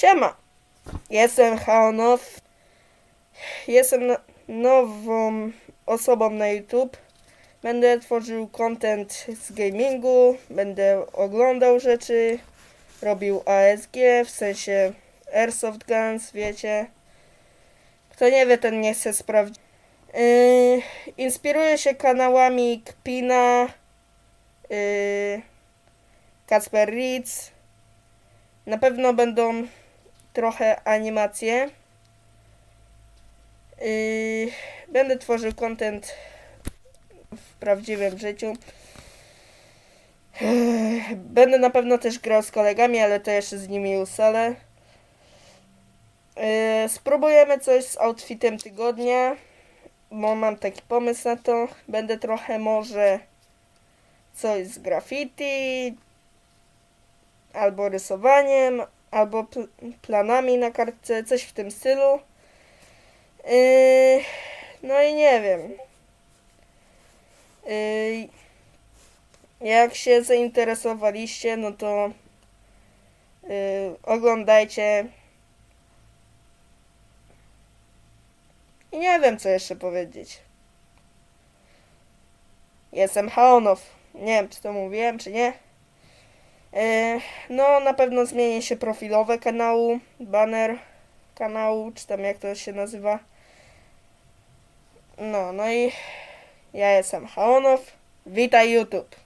Siema! Jestem Haonow. Jestem no- nową osobą na YouTube. Będę tworzył content z gamingu, będę oglądał rzeczy, robił ASG, w sensie Airsoft Guns, wiecie. Kto nie wie, ten nie chce sprawdzić. Yy, inspiruję się kanałami Kpina, yy, Kasper Ritz. Na pewno będą trochę animacje. Yy, będę tworzył content w prawdziwym życiu. Będę na pewno też grał z kolegami, ale to jeszcze z nimi ustalę. Yy, spróbujemy coś z outfitem tygodnia, bo mam taki pomysł na to. Będę trochę może coś z graffiti, albo rysowaniem, albo pl- planami na kartce, coś w tym stylu. Yy, no i nie wiem. Yy, jak się zainteresowaliście, no to yy, oglądajcie. I nie wiem, co jeszcze powiedzieć. Jestem Haonow. Nie wiem, czy to mówiłem, czy nie. No, na pewno zmieni się profilowe kanału, banner kanału, czy tam jak to się nazywa. No, no i ja jestem Haonow. Witaj YouTube.